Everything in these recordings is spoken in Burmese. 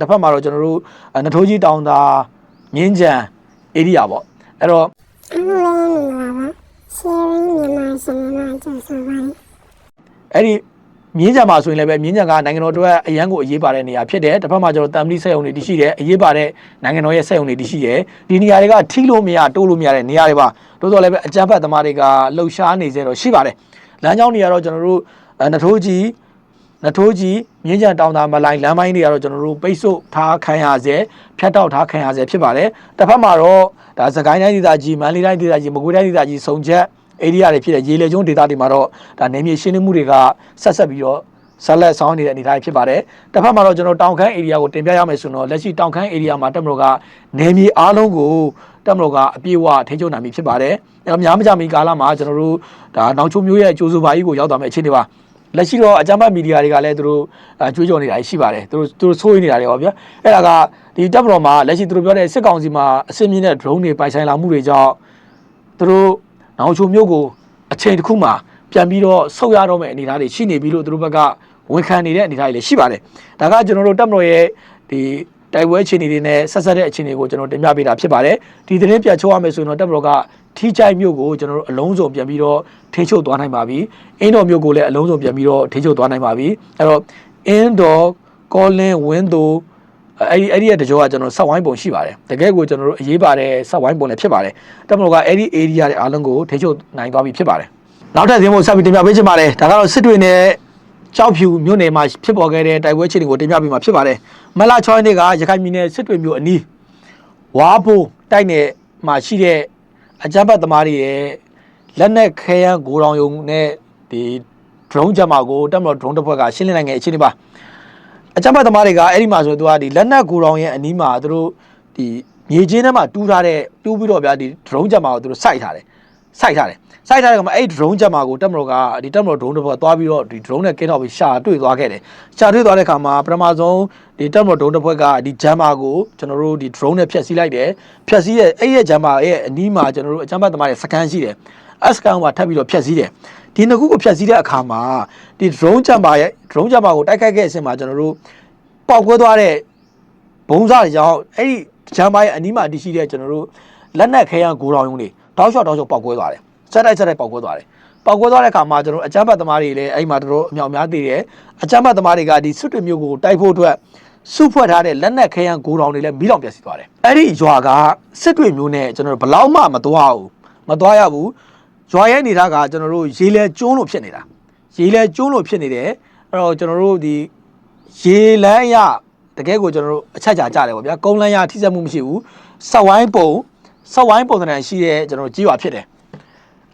တစ်ဖက်မှာတော့ကျွန်တော်တို့အဲနထိုးကြီးတောင်သာမြင်းကြံ area ပေါ့အဲ့တော့အားလုံးလည်းမင်္ဂလာပါ sharing မြန်မာရှင်မြန်မာကျဆိုပါရင်အဲ့ဒီမြင်းကြံမှာဆိုရင်လည်းပဲမြင်းကြံကနိုင်ငံတော်အတွက်အရန်ကိုအရေးပါတဲ့နေရာဖြစ်တယ်တစ်ဖက်မှာကျွန်တော်တမ်ပလီစက်ရုံတွေတရှိတယ်အရေးပါတဲ့နိုင်ငံတော်ရဲ့စက်ရုံတွေတရှိတယ်ဒီနေရာတွေကထိလို့မရတိုးလို့မရတဲ့နေရာတွေပါတိုးတော့လည်းပဲအကြမ်းဖက်သမားတွေကလှုပ်ရှားနေစေတော့ရှိပါတယ်လမ်းကြောင်းတွေကတော့ကျွန်တော်တို့အဲနထိုးကြီး နထိုးကြီးမြင်းကြံတောင်သာမလိုင်းလမ်းပိုင်းတွေကတော့ကျွန်တော်တို့ပိတ်ဆို့ထားခံရစေဖြတ်တောက်ထားခံရစေဖြစ်ပါတယ်တစ်ဖက်မှာတော့ဒါစကိုင်းတိုင်းဒေသကြီးမန္တလေးတိုင်းဒေသကြီးမကွေးတိုင်းဒေသကြီးစုံချက် area တွေဖြစ်တဲ့ရေလေကျုံးဒေသတွေမှာတော့ဒါနေမြေရှင်းလင်းမှုတွေကဆက်ဆက်ပြီးတော့ဆက်လက်ဆောင်နေတဲ့အနေအထားဖြစ်ပါတယ်။တစ်ဖက်မှာတော့ကျွန်တော်တောင်ခမ်း area ကိုတင်ပြရမယ်ဆိုတော့လက်ရှိတောင်ခမ်း area မှာတက်မလို့ကနေမြေအားလုံးကိုတက်မလို့ကအပြည့်အဝထိန်းချုပ်နိုင်ပြီဖြစ်ပါတယ်။အဲတော့များမကြမီကာလမှာကျွန်တော်တို့ဒါနောက်ချိုမျိုးရဲ့ကြိုးစုပါကြီးကိုရောက်သွားမယ့်အခြေအနေပါ။ လက်ရှိတော့အကြမ်းဖက်မီဒီယာတွေကလည်းသူတို့အကြွေးကြော်နေတာရှိပါတယ်သူတို့သူတို့ဆိုးရနေတာတွေပါဗျာအဲ့ဒါကဒီတပ်မတော်မှာလက်ရှိသူတို့ပြောတဲ့စစ်ကောင်စီမှာအစင်းမြင့်တဲ့ drone တွေပိုင်ဆိုင်လာမှုတွေကြောင့်သူတို့နောင်ချိုမျိုးကိုအချိန်တစ်ခုမှာပြန်ပြီးတော့ဆုတ်ရတော့မယ့်အနေအထားတွေရှိနေပြီလို့သူတို့ဘက်ကဝန်ခံနေတဲ့အနေအထားတွေလည်းရှိပါတယ်ဒါကကျွန်တော်တို့တပ်မတော်ရဲ့ဒီတိုက်ပွဲအခြေအနေတွေနဲ့ဆက်ဆက်တဲ့အခြေအနေကိုကျွန်တော်တင်ပြပေးတာဖြစ်ပါတယ်ဒီသတင်းပြချိုးရမယ်ဆိုရင်တော့တပ်မတော်က ထီးချိုက်မြို့ကိုကျွန်တော်တို့အလုံးစုံပြန်ပြီးတော့ထိချုပ်သွားနိုင်ပါပြီအင်းတော်မြို့ကိုလည်းအလုံးစုံပြန်ပြီးတော့ထိချုပ်သွားနိုင်ပါပြီအဲ့တော့အင်းတော်ကောလင်းဝင်းသူအဲ့ဒီအဲ့ဒီရဲ့တကြောကကျွန်တော်ဆက်ဝိုင်းပုံရှိပါတယ်တကယ်ကိုကျွန်တော်တို့အရေးပါတဲ့ဆက်ဝိုင်းပုံလည်းဖြစ်ပါတယ်တပ်မတော်ကအဲ့ဒီ area တွေအားလုံးကိုထိချုပ်နိုင်သွားပြီဖြစ်ပါတယ်နောက်ထပ်သတင်းဖို့ဆက်ပြီးတင်ပြပေးချင်ပါတယ်ဒါကတော့စစ်တွေနဲ့ကြောက်ဖြူမြို့နယ်မှာဖြစ်ပေါ်ခဲ့တဲ့တိုက်ပွဲအခြေအနေကိုတင်ပြပေးမှာဖြစ်ပါတယ်မလာချောင်းနေ့ကရခိုင်ပြည်နယ်စစ်တွေမြို့အနီးဝါဘိုတိုက်နယ်မှာရှိတဲ့ အကြမ်းဖက်သမားတွေရဲ့လက်နက်ခဲယမ်းဂိုတောင်ယုံနဲ့ဒီ drone ကြမှာကိုတက်မတော် drone တစ်ဖွဲ့ကရှင်းလင်းနိုင်ခဲ့အခြေအနေပါအကြမ်းဖက်သမားတွေကအဲ့ဒီမှာဆိုသူကဒီလက်နက်ဂိုတောင်ရဲ့အနီးမှာသူတို့ဒီမြေချင်းထဲမှာတူးထားတဲ့တူးပြီးတော့ဗျာဒီ drone ကြမှာကိုသူတို့စိုက်ထားတယ် စိုက်ထားတယ်စိုက်ထားတဲ့ကောင်မအဲ့ drone ကြမှာကိုတက်မတော်ကဒီတက်မတော် drone တစ်ဖွဲ့ကသွားပြီးတော့ဒီ drone နဲ့ကင်းတော့ပြီးရှာတွေ့သွားခဲ့တယ်ရှာတွေ့သွားတဲ့ခါမှာပထမဆုံးဒီတက်မတော် drone တစ်ဖွဲ့ကဒီ jammer ကိုကျွန်တော်တို့ဒီ drone နဲ့ဖျက်ဆီးလိုက်တယ်ဖျက်ဆီးရဲ့အဲ့ရဲ့ jammer ရဲ့အနီးမှာကျွန်တော်တို့အကြမ်းဖက်သမားရဲ့စကန်ရှိတယ်အစကန်မှာထပ်ပြီးတော့ဖျက်ဆီးတယ်ဒီနှစ်ခုကိုဖျက်ဆီးတဲ့အခါမှာဒီ drone jammer ရဲ့ drone jammer ကိုတိုက်ခိုက်ခဲ့တဲ့အချိန်မှာကျွန်တော်တို့ပေါက်ကွဲသွားတဲ့ဘုံစားတွေကြောင့်အဲ့ဒီ jammer ရဲ့အနီးမှာတည်ရှိတဲ့ကျွန်တော်တို့လက်နက်ခဲယမ်းဂိုတောင်ယုံတွေ တောက်လျှောက်တောက်လျှောက်ပေါက်ကွဲသွားတယ်ဆက်တိုက်ဆက်တိုက်ပေါက်ကွဲသွားတယ်ပေါက်ကွဲသွားတဲ့အခါမှာကျွန်တော်တို့အကြမ်းဖက်သမားတွေလည်းအဲ့ဒီမှာတို့အမြောက်များသေးတယ်အကြမ်းဖက်သမားတွေကဒီစွတ်တွေမျိုးကိုတိုက်ဖို့အတွက်စုဖွဲ့ထားတဲ့လက်နက်ခဲယမ်းဂိုတောင်တွေလည်းမီးလောင်ပျက်စီးသွားတယ်အဲ့ဒီရွာကစစ်တွေမျိုးနဲ့ကျွန်တော်တို့ဘလောက်မှမသွားဘူးမသွားရဘူးရွာရဲ့အနေထားကကျွန်တော်တို့ရေလဲကျုံးလို့ဖြစ်နေတာရေလဲကျုံးလို့ဖြစ်နေတယ်အဲ့တော့ကျွန်တော်တို့ဒီရေလန်းရတကယ်ကိုကျွန်တော်တို့အချက်ချာကြတယ်ပေါ့ဗျာကုန်းလန်းရထိစက်မှုမရှိဘူးဆက်ဝိုင်းပုံ ဆက်ဝိုင်းပုံစံရှိတဲ့ကျွန်တော်တို့ကြီးရွာဖြစ်တယ်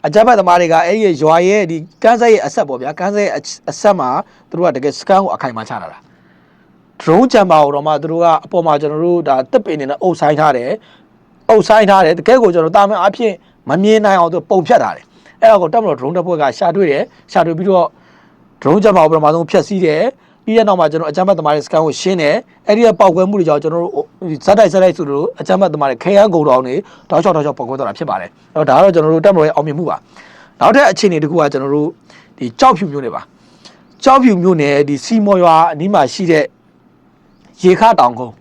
အကြမ်းဖက်သမားတွေကအဲ့ဒီရွာရဲ့ဒီကန်းဆက်ရဲ့အဆက်ပေါ့ဗျာကန်းဆက်ရဲ့အဆက်မှာသူတို့ကတကယ်စကန်ကိုအခိုင်အမာချတာလား drone ကြံပါတော့မှသူတို့ကအပေါ်မှာကျွန်တော်တို့ဒါတက်ပင်နေနဲ့အုပ်ဆိုင်ထားတယ်အုပ်ဆိုင်ထားတယ်တကယ်ကိုကျွန်တော်တာမန်အဖြစ်မမြင်နိုင်အောင်သူပုံဖြတ်ထားတယ်အဲ့တော့ကိုတက်မလို့ drone တစ်ဖွဲ့ကရှာတွေ့တယ်ရှာတွေ့ပြီးတော့ drone ကြံပါကိုပထမဆုံးဖျက်ဆီးတယ် ပြီးရနောက်မှာကျွန်တော်အကြမ်းဖက်သမားတွေစကန်ကိုရှင်းတယ်အဲ့ဒီကပောက်ကွဲမှုတွေကြောင့်ကျွန်တော်တို့ဇက်တိုက်ဇက်တိုက်ဆိုလို့အကြမ်းဖက်သမားတွေခဲယမ်းကုန်တောင်တွေတောက်ချောက်တောက်ချောက်ပောက်ကွဲသွားတာဖြစ်ပါတယ်အဲ့တော့ဒါကတော့ကျွန်တော်တို့တက်မလို့ရဲ့အောင်မြင်မှုပါနောက်ထပ်အခြေအနေတစ်ခုကကျွန်တော်တို့ဒီကြောက်ဖြူမျိုးတွေပါကြောက်ဖြူမျိုးနဲ့ဒီစီမော်ရွာအနီးမှာရှိတဲ့ရေခတောင်ကုန်း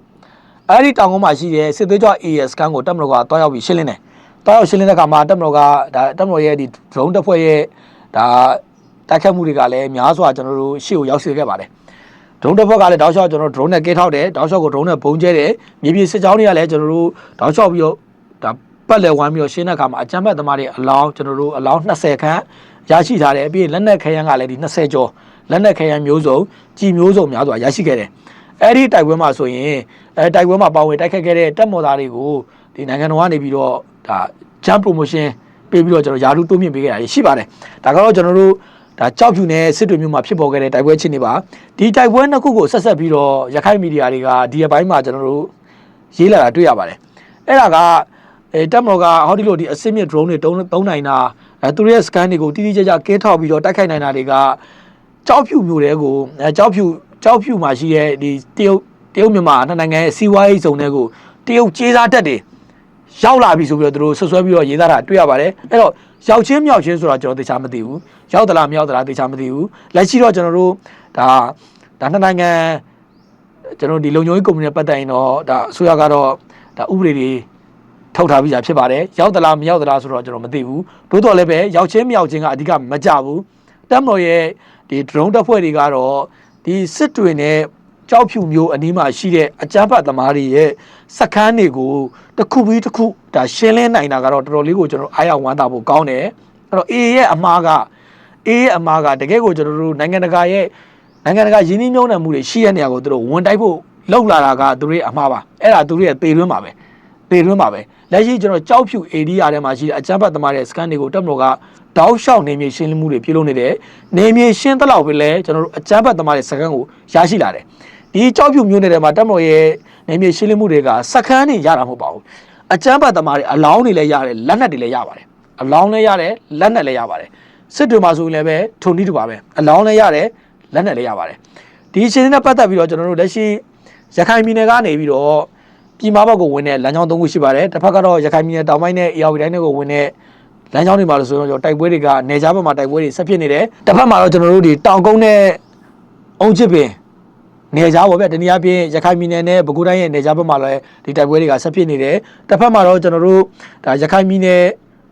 အဲ့ဒီတောင်ကုန်းမှာရှိတဲ့စစ်သွေးကြွ AS ကန်ကိုတက်မလို့ကတွားရောက်ပြီးရှင်းလင်းတယ်တွားရောက်ရှင်းလင်းတဲ့အခါမှာတက်မလို့ကဒါတက်မလို့ရဲ့ဒီ drone တစ်ဖွဲ့ရဲ့ဒါတိုက်ခတ်မှုတွေကလည်းများစွာကျွန်တော်တို့ရှေ့ကိုရောက်စေခဲ့ပါတယ် ဒရုန်းတစ်ဖက်ကလည်းတောက်လျှောက်ကျွန်တော် drone နဲ့ကဲထောက်တယ်တောက်လျှောက်ကို drone နဲ့ပုံကျဲတယ်မြေပြင်စစ်ကြောင်းတွေကလည်းကျွန်တော်တို့တောက်လျှောက်ပြီးတော့ဒါပတ်လည်ဝိုင်းပြီးတော့ရှင်းတဲ့အခါမှာအကြမ်းဖက်သမားတွေအလောင်းကျွန်တော်တို့အလောင်း20ခန်းရရှိထားတယ်ပြီးရင်လက်နက်ခဲယမ်းကလည်းဒီ20ကျော်လက်နက်ခဲယမ်းမျိုးစုံကြီးမျိုးစုံများစွာရရှိခဲ့တယ်အဲ့ဒီတိုက်ပွဲမှာဆိုရင်အဲတိုက်ပွဲမှာပါဝင်တိုက်ခတ်ခဲ့တဲ့တပ်မော်သားတွေကိုဒီနိုင်ငံတော်ကနေပြီးတော့ဒါ jump promotion ပေးပြီးတော့ကျွန်တော်ယာရုတိုးမြင့်ပေးခဲ့တာရှိပါတယ်ဒါကတော့ကျွန်တော်တို့ ဒါကြောက်ဖြူနဲ့စစ်တွေမျိုးမှာဖြစ်ပေါ်ခဲ့တဲ့တိုက်ပွဲချင်းတွေပါဒီတိုက်ပွဲနှစ်ခုကိုဆက်ဆက်ပြီးတော့ရခိုင်မီဒီယာတွေကဒီအပိုင်းမှာကျွန်တော်တို့ရေးလာတာတွေ့ရပါတယ်အဲ့ဒါကအဲတက်မတော်ကဟောဒီလိုဒီအစစ်မြစ် drone တွေတုံးတုံးနိုင်တာအဲသူတို့ရဲ့ scan တွေကိုတိတိကျကျကဲထောက်ပြီးတော့တိုက်ခိုက်နိုင်တာတွေကကြောက်ဖြူမျိုးတွေကိုအဲကြောက်ဖြူကြောက်ဖြူမှာရှိတဲ့ဒီတရုတ်တရုတ်မြန်မာနှစ်နိုင်ငံရဲ့စီးပွားရေးဇုံတွေကိုတရုတ်ကြေးစားတက်တွေ ရောက်လာပြီဆိုပြီးတော့သူတို့ဆွဆွဲပြီးတော့ရေးသားတာတွေ့ရပါတယ်အဲ့တော့ရောက်ချင်းမြောက်ချင်းဆိုတာကျွန်တော်သေချာမသိဘူးရောက်သလားမရောက်သလားသေချာမသိဘူးလက်ရှိတော့ကျွန်တော်တို့ဒါဒါနှစ်နိုင်ငံကျွန်တော်ဒီလုံခြုံရေးကုမ္ပဏီနဲ့ပတ်သက်ရင်တော့ဒါအစိုးရကတော့ဒါဥပဒေတွေထုတ်ထားပြီးသားဖြစ်ပါတယ်ရောက်သလားမရောက်သလားဆိုတော့ကျွန်တော်မသိဘူးသို့တော်လည်းပဲရောက်ချင်းမရောက်ချင်းကအဓိကမကြဘူးတက်မတော်ရဲ့ဒီ drone တပ်ဖွဲ့တွေကတော့ဒီစစ်တွေနဲ့ ကြောက်ဖြူမျိုးအနီးမှာရှိတဲ့အကြမ်းဖက်သမားတွေရဲ့စခန်းတွေကိုတစ်ခုပြီးတစ်ခုဒါရှင်းလင်းနိုင်တာကတော့တော်တော်လေးကိုကျွန်တော်အားရဝမ်းသာဖို့ကောင်းတယ်အဲ့တော့ A ရဲ့အမားက A ရဲ့အမားကတကယ်ကိုကျွန်တော်တို့နိုင်ငံတကာရဲ့နိုင်ငံတကာယင်းနှိမ့်မြုံနှံမှုတွေရှိတဲ့နေရာကိုသူတို့ဝန်တိုက်ဖို့လောက်လာတာကသူတို့ရဲ့အမှားပါအဲ့ဒါသူတို့ရဲ့ပေတွင်းပါပဲ ပေတွင်းပါပဲလက်ရှိကျွန်တော်ကြောက်ဖြူ area ထဲမှာရှိတဲ့အကြမ်းဖက်သမားတဲ့ scan တွေကိုတက်မလို့ကတောက်လျှောက်နေမြေရှင်းလင်းမှုတွေပြုလုပ်နေတယ်နေမြေရှင်းတလောက်ပဲလဲကျွန်တော်တို့အကြမ်းဖက်သမားတဲ့ scan ကိုရရှိလာတယ်ဒီကြောက်ဖြူမျိုးနယ်ထဲမှာတက်မလို့ရဲ့နေမြေရှင်းလင်းမှုတွေကစခန်းတွေရတာမဟုတ်ပါဘူးအကြမ်းဖက်သမားတွေအလောင်းတွေလည်းရတယ်လက်နက်တွေလည်းရပါတယ်အလောင်းလည်းရတယ်လက်နက်လည်းရပါတယ်စစ်တွေမှာဆိုရင်လည်းပဲထုံနည်းတူပါပဲအလောင်းလည်းရတယ်လက်နက်လည်းရပါတယ်ဒီအချိန်နဲ့ပတ်သက်ပြီးတော့ကျွန်တော်တို့လက်ရှိရခိုင်ပြည်နယ်ကနေပြီးတော့ ပြည်မဘက်ကိုဝင်တဲ့လမ်းကြောင်းသုံးခုရှိပါတယ်တစ်ဖက်ကတော့ရခိုင်ပြည်နယ်တောင်ပိုင်းနဲ့အေရဝတီတိုင်းတွေကိုဝင်တဲ့လမ်းကြောင်းတွေမှာလို့ဆိုတော့ကျွန်တော်တိုက်ပွဲတွေကနေကြားဘက်မှာတိုက်ပွဲတွေဆက်ဖြစ်နေတယ်တစ်ဖက်မှာတော့ကျွန်တော်တို့ဒီတောင်ကုန်းနဲ့အုံချစ်ပင်နေကြားပေါ့ဗျတနည်းအားဖြင့်ရခိုင်ပြည်နယ်နဲ့ပဲခူးတိုင်းရဲ့နေကြားဘက်မှာလည်းဒီတိုက်ပွဲတွေကဆက်ဖြစ်နေတယ်တစ်ဖက်မှာတော့ကျွန်တော်တို့ဒါရခိုင်ပြည်နယ်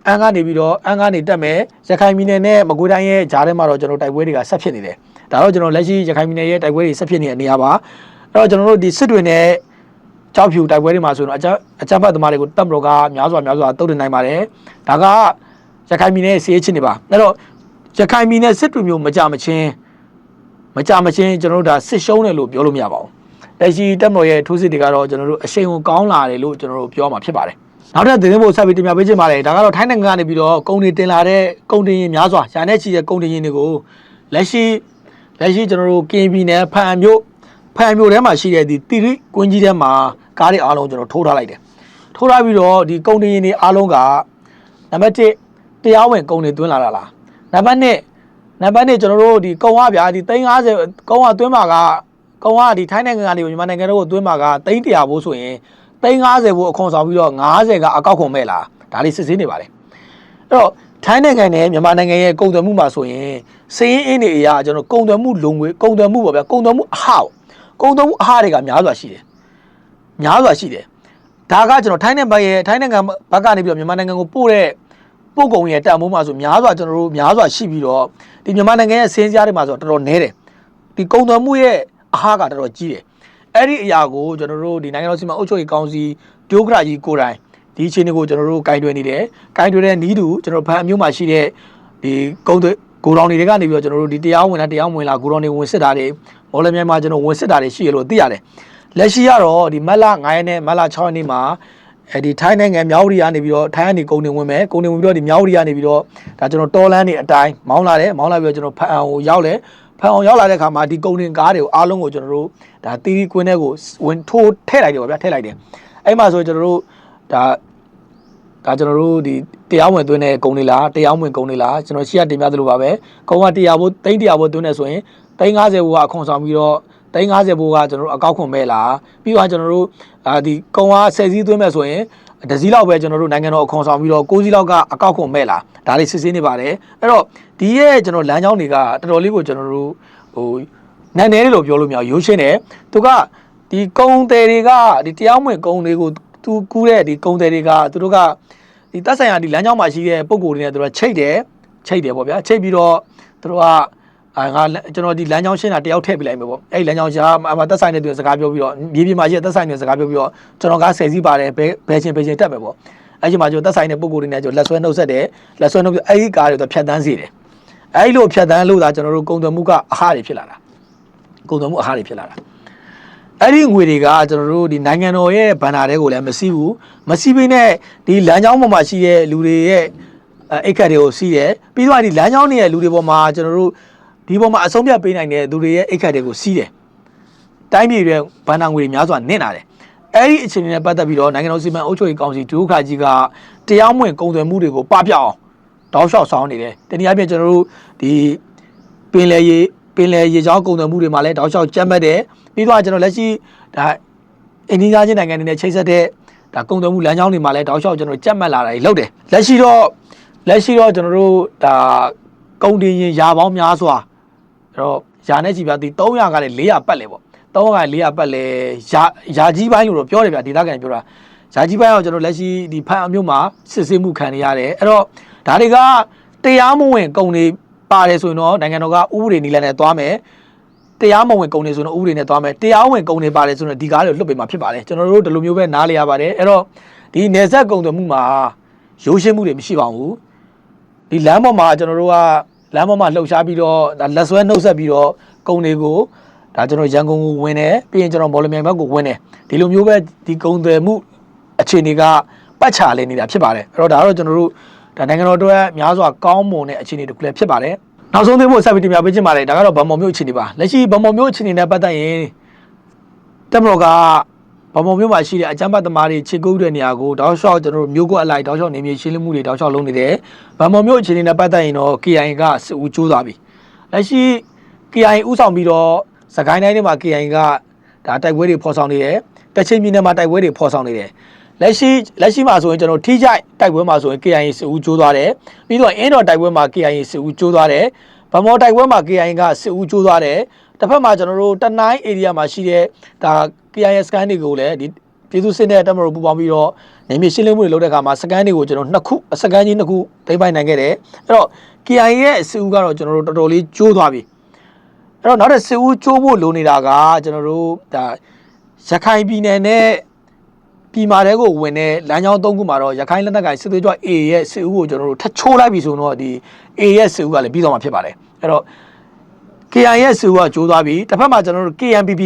အန်းကနေပြီးတော့အန်းကနေတက်မယ်ရခိုင်ပြည်နယ်နဲ့မကွေးတိုင်းရဲ့ဂျားထဲမှာတော့ကျွန်တော်တိုက်ပွဲတွေကဆက်ဖြစ်နေတယ်ဒါတော့ကျွန်တော်လက်ရှိရခိုင်ပြည်နယ်ရဲ့တိုက်ပွဲတွေဆက်ဖြစ်နေတဲ့နေရာပါအဲ့တော့ကျွန်တော်တို့ဒီစစ်တွေနဲ့ ကြောက်ဖြူတိုက်ပွဲတွေမှာဆိုရင်အကြမ်းအကြမ်းဖက်သမားတွေကိုတပ်မတော်ကများစွာများစွာတုတ်တင်နိုင်ပါတယ်ဒါကရခိုင်ပြည်နယ်ရဲ့စီးရေးချင်းတွေပါအဲ့တော့ရခိုင်ပြည်နယ်စစ်တွေမျိုးမကြမချင်းမကြမချင်းကျွန်တော်တို့ဒါစစ်ရှုံးတယ်လို့ပြောလို့မရပါဘူးလက်ရှိတပ်မတော်ရဲ့ထိုးစစ်တွေကတော့ကျွန်တော်တို့အရှိန်ကိုကောင်းလာတယ်လို့ကျွန်တော်တို့ပြောမှာဖြစ်ပါတယ်နောက်ထပ်သတင်းပို့ဆက်ပြီးတင်ပြပေးချင်ပါတယ်ဒါကတော့ထိုင်းနိုင်ငံကနေပြီးတော့ကုန်တွေတင်လာတဲ့ကုန်တင်ရင်များစွာရှာနေချီတဲ့ကုန်တင်ရင်တွေကိုလက်ရှိလက်ရှိကျွန်တော်တို့ကင်ပြည်နယ်ဖန်မြို့ ဖန်မြို့ထဲမှာရှိတဲ့ဒီတိရိကွင်းကြီးထဲမှာကားတွေအားလုံးကျွန်တော်ထိုးထားလိုက်တယ်ထိုးထားပြီးတော့ဒီကုန်တင်ရင်တွေအားလုံးကနံပါတ်1တရားဝင်ကုန်တွေသွင်းလာတာလားနံပါတ်2နံပါတ်2ကျွန်တော်တို့ဒီကုံကဗျာဒီ350ကုံကသွင်းမှာကကုံကဒီထိုင်းနိုင်ငံကနေမြန်မာနိုင်ငံတို့ကိုသွင်းမှာက300ဘိုးဆိုရင်350ဘိုးအခွန်ဆောင်ပြီးတော့90ကအကောက်ခွန်မဲ့လားဒါလေးစစ်ဆေးနေပါတယ်အဲ့တော့ထိုင်းနိုင်ငံနဲ့မြန်မာနိုင်ငံရဲ့ကုန်သွယ်မှုမှာဆိုရင်စည်ရင်းအင်းတွေအရာကျွန်တော်ကုန်သွယ်မှုလုံငွေကုန်သွယ်မှုပေါ့ဗျာကုန်သွယ်မှုအဟပေါ့ ကုန်သွယ်မှုအဟတွေကများစွာရှိတယ်များစွာရှိတယ်ဒါကကျွန်တော်ထိုင်းနိုင်ငံရဲ့ထိုင်းနိုင်ငံဘက်ကနေပြီးတော့မြန်မာနိုင်ငံကိုပို့တဲ့ပို့ကုန်ရဲ့တန်ဖိုးမှာဆိုများစွာကျွန်တော်တို့များစွာရှိပြီးတော့ဒီမြန်မာနိုင်ငံရဲ့စင်းစရာတွေမှာဆိုတော့တော်တော်နည်းတယ်ဒီကုန်သွယ်မှုရဲ့အဟကတော်တော်ကြီးတယ်အဲ့ဒီအရာကိုကျွန်တော်တို့ဒီနိုင်ငံတော်စီမံအုပ်ချုပ်ရေးကောင်စီဒိုကရာကြီးကိုယ်တိုင်ဒီအချိန်တွေကိုကျွန်တော်တို့ကင်တွယ်နေတယ်ကင်တွယ်တဲ့နီးတူကျွန်တော်ဗန်အမျိုးမှာရှိတဲ့ဒီကုန်သွယ် ကိုတောင်တွေကနေပြီးတော့ကျွန်တော်တို့ဒီတရားဝင်လားတရားမဝင်လားကိုတောင်တွေဝင်စစ်တာတွေမော်လမြိုင်မှာကျွန်တော်ဝင်စစ်တာတွေရှိရလို့သိရတယ်လက်ရှိကတော့ဒီမက်လာ9ရက်နဲ့မက်လာ6ရက်နေ့မှာအဲဒီထိုင်းနိုင်ငံမြောက်ရီကနေပြီးတော့ထိုင်းကနေကုန်နေဝင်မယ်ကုန်နေဝင်ပြီးတော့ဒီမြောက်ရီကနေပြီးတော့ဒါကျွန်တော်တော်လန်းနေအတိုင်းမောင်းလာတယ်မောင်းလာပြီးတော့ကျွန်တော်ဖန်အောင်ကိုရောက်တယ်ဖန်အောင်ရောက်လာတဲ့အခါမှာဒီကုန်တင်ကားတွေကိုအားလုံးကိုကျွန်တော်တို့ဒါတီရီကွင်းထဲကိုဝင်ထိုးထည့်လိုက်တယ်ပေါ့ဗျာထည့်လိုက်တယ်အဲ့မှာဆိုကျွန်တော်တို့ဒါ ဒါကျွန်တော်တို့ဒီတရားဝင်သွင်းတဲ့ဂုံတွေလားတရားဝင်ဂုံတွေလားကျွန်တော်ရှေ့ကတင်ပြသလိုပါပဲဂုံကတရားဘိုးသိန်းတရားဘိုးသွင်းနေဆိုရင်သိန်း50ဘိုးကအခွန်ဆောင်ပြီးတော့သိန်း50ဘိုးကကျွန်တော်တို့အကောက်ခွန်မဲ့လားပြီးတော့ကျွန်တော်တို့အာဒီဂုံက10စီးသွင်းမဲ့ဆိုရင်တစည်းလောက်ပဲကျွန်တော်တို့နိုင်ငံတော်အခွန်ဆောင်ပြီးတော့9စီးလောက်ကအကောက်ခွန်မဲ့လားဒါလေးစစ်ဆေးနေပါတယ်အဲ့တော့ဒီရဲ့ကျွန်တော်လမ်းကြောင်းတွေကတော်တော်လေးကိုကျွန်တော်တို့ဟိုနိုင်နေတယ်လို့ပြောလို့မရဘူးရိုးရှင်းတယ်သူကဒီကုံတယ်တွေကဒီတရားမဝင်ကုံတွေကို သူကူးတဲ့ဒီကုံတယ်တွေကသူတို့ကဒီတက်ဆိုင်ရာဒီလမ်းကြောင်းမှာရှိတဲ့ပုံကိုယ်တွေနဲ့သူတို့ချိတ်တယ်ချိတ်တယ်ပေါ့ဗျာချိတ်ပြီးတော့သူတို့ကအာငါကျွန်တော်ဒီလမ်းကြောင်းရှင်းတာတယောက်ထည့်ပြလိုက်မယ်ပေါ့အဲ့ဒီလမ်းကြောင်းရှာအမတက်ဆိုင်တဲ့သူစကားပြောပြီးတော့မြေပြင်မှာရှိတဲ့တက်ဆိုင်တဲ့စကားပြောပြီးတော့ကျွန်တော်ကဆယ်စီးပါတယ်ဘဲဘဲချင်းဘဲချင်းတက်မယ်ပေါ့အဲ့ဒီမှာကျွန်တော်တက်ဆိုင်တဲ့ပုံကိုယ်တွေနဲ့ကျွန်တော်လက်ဆွဲနှုတ်ဆက်တယ်လက်ဆွဲနှုတ်ပြီးအဲ့ဒီကားတွေတော့ဖြတ်တန်းစေတယ်အဲ့ဒီလိုဖြတ်တန်းလို့သာကျွန်တော်တို့ကုံသွယ်မှုကအဟားတွေဖြစ်လာတာကုံသွယ်မှုအဟားတွေဖြစ်လာတာ အဲ့ဒီငွေတွေကကျွန်တော်တို့ဒီနိုင်ငံတော်ရဲ့ဘဏ္ဍာတွေကိုလည်းမစီးဘူးမစီးဘဲနဲ့ဒီလမ်းကြောင်းပေါ်မှာရှိတဲ့လူတွေရဲ့အဲ့အိတ်ခတ်တွေကိုစီးတယ်ပြီးတော့ဒီလမ်းကြောင်းတွေရဲ့လူတွေပေါ်မှာကျွန်တော်တို့ဒီပေါ်မှာအဆုံးဖြတ်ပေးနိုင်တဲ့သူတွေရဲ့အိတ်ခတ်တွေကိုစီးတယ်တိုင်းပြည်ရဲ့ဘဏ္ဍာငွေတွေများစွာနင့်လာတယ်အဲ့ဒီအခြေအနေနဲ့ပတ်သက်ပြီးတော့နိုင်ငံတော်စီမံအုပ်ချုပ်ရေးကောင်စီဒုက္ခကြီးကတရားမဝင်ကုန်သွယ်မှုတွေကိုပပျောက်အောင်တောက်လျှောက်ဆောင်နေတယ်တနည်းအားဖြင့်ကျွန်တော်တို့ဒီပင်လယ်ရေပင်လယ်ရေကြောင်းကုန်သွယ်မှုတွေမှာလည်းတောက်လျှောက်ကြက်မှတ်တယ် ပြီးတော့ကျွန်တော်လက်ရှိဒါအိန္ဒိယချင်းနိုင်ငံတွေနဲ့ချိတ်ဆက်တဲ့ဒါကုန်သွယ်မှုလမ်းကြောင်းတွေမှာလည်းတောက်လျှောက်ကျွန်တော်ကြက်မှတ်လာတာတွေလုပ်တယ်လက်ရှိတော့လက်ရှိတော့ကျွန်တော်တို့ဒါကုန်တင်ရင်ရာပေါင်းများစွာအဲ့တော့ရာနဲ့ကြည်ပြသည်300ကလည်း400ပတ်လေပေါ့တောကလေးရပတ်လဲယာယာကြီးပိုင်းလို့တော့ပြောတယ်ဗျာဒေသခံတွေပြောတာယာကြီးပိုင်းကကျွန်တော်လက်ရှိဒီဖန်အမျိုးမှာစစ်ဆေးမှုခံနေရတယ်အဲ့တော့ဒါတွေကတရားမဝင်ကုန်တွေပါတယ်ဆိုရင်တော့နိုင်ငံတော်ကဥပဒေနည်းလမ်းနဲ့သွားမယ် တရားမဝင်ကုန်တွေဆိုရင်တော့ဥပဒေနဲ့သွားမယ်တရားဝင်ကုန်တွေပါတယ်ဆိုရင်ဒီကားတွေလွတ်ပေးမှာဖြစ်ပါတယ်ကျွန်တော်တို့ဒီလိုမျိုးပဲနားလည်ရပါတယ်အဲ့တော့ဒီနေဆက်ကုန်သွယ်မှုမှာရိုးရှင်းမှုတွေမရှိပါဘူးဒီလမ်းပေါ်မှာကျွန်တော်တို့ကလမ်းပေါ်မှာလှုပ်ရှားပြီးတော့ဒါလက်ဆွဲနှုတ်ဆက်ပြီးတော့ကုန်းတွေကိုဒါကျွန်တော်ရန်ကုန်ကိုဝင်တယ်ပြီးရင်ကျွန်တော်ဘောလမြိုင်ဘက်ကိုဝင်တယ်ဒီလိုမျိုးပဲဒီကုန်းသွယ်မှုအခြေအနေကပတ်ချလဲနေတာဖြစ်ပါတယ်အဲ့တော့ဒါကတော့ကျွန်တော်တို့ဒါနိုင်ငံတော်အတွက်များစွာကောင်းမွန်တဲ့အခြေအနေတစ်ခုလည်းဖြစ်ပါတယ် နောက်ဆုံးသိဖို့ဆက်ပြီးတင်ပြပေးချင်ပါတယ်ဒါကတော့ဗမော်မျိုးအခြေအနေပါလက်ရှိဗမော်မျိုးအခြေအနေနဲ့ပတ်သက်ရင်တက်မတော်ကဗမော်မျိုးမှာရှိတဲ့အကြမ်းဖက်သမားတွေခြေကုပ်တဲ့နေရာကိုတောက်လျှောက်ကျွန်တော်တို့မျိုးကွက်အလိုက်တောက်လျှောက်နေမြေရှင်းလင်းမှုတွေတောက်လျှောက်လုပ်နေတယ်ဗန်မော်မျိုးအခြေအနေနဲ့ပတ်သက်ရင်တော့ KIA ကစစ်ဦးကျိုးသွားပြီလက်ရှိ KIA ဥဆောင်ပြီးတော့စကိုင်းတိုင်းထဲမှာ KIA ကဒါတိုက်ပွဲတွေဖော်ဆောင်နေတယ်တချင်ပြည်နယ်မှာတိုက်ပွဲတွေဖော်ဆောင်နေတယ် လက်ရှိလက်ရှိမှာဆိုရင်ကျွန်တော်ထိကြိုက်တိုက်ပွဲမှာဆိုရင် KIA စစ်ဦးကျိုးသွားတယ်ပြီးတော့အင်းတော်တိုက်ပွဲမှာ KIA စစ်ဦးကျိုးသွားတယ်ဗန်မော်တိုက်ပွဲမှာ KIA ကစစ်ဦးကျိုးသွားတယ်တစ်ဖက်မှာကျွန်တော်တို့တနိုင်း area မှာရှိတဲ့ဒါ KIA စကန်တွေကိုလည်းဒီပြည်သူစစ်တဲ့တက်မတော်ပူပေါင်းပြီးတော့နေမြေရှင်းလင်းမှုတွေလုပ်တဲ့အခါမှာစကန်တွေကိုကျွန်တော်နှစ်ခုစကန်ကြီးနှစ်ခုသိမ်းပိုင်နိုင်ခဲ့တယ်အဲ့တော့ KIA ရဲ့စစ်ဦးကတော့ကျွန်တော်တို့တော်တော်လေးကျိုးသွားပြီအဲ့တော့နောက်တဲ့စစ်ဦးကျိုးဖို့လိုနေတာကကျွန်တော်တို့ဒါရခိုင်ပြည်နယ်နဲ့ ပြည်မာတဲကိုဝင်တဲ့လမ်းကြောင်းသုံးခုမှာတော့ရခိုင်လက်နက်ကိုင်စစ်သွေးကြွ A ရဲ့စစ်ဦးကိုကျွန်တော်တို့ထပ်ချိုးလိုက်ပြီဆိုတော့ဒီ A ရဲ့စစ်ဦးကလည်းပြီးတော့မှာဖြစ်ပါတယ်အဲ့တော့ KIA ရဲ့စစ်ဦးကကျိုးသွားပြီတစ်ဖက်မှာကျွန်တော်တို့ KNPP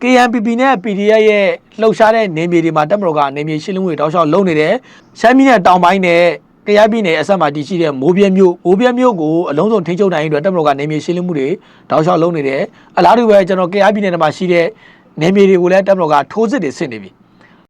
KNPP နဲ့ PDF ရဲ့လှုပ်ရှားတဲ့နေမြေတွေမှာတက်မတော်ကနေမြေရှင်းလင်းမှုတွေတောက်လျှောက်လုပ်နေတယ်။ရှမ်းပြည်နယ်တောင်ပိုင်းနဲ့ကယားပြည်နယ်အဆက်မှာတည်ရှိတဲ့မိုးပြဲမြို့မိုးပြဲမြို့ကိုအလုံးစုံထိန်းချုပ်နိုင်ရေးအတွက်တက်မတော်ကနေမြေရှင်းလင်းမှုတွေတောက်လျှောက်လုပ်နေတယ်။အလားတူပဲကျွန်တော်ကယားပြည်နယ်မှာရှိတဲ့နေမြေတွေကိုလည်းတက်မတော်ကထိုးစစ်တွေဆင်နေပြီ။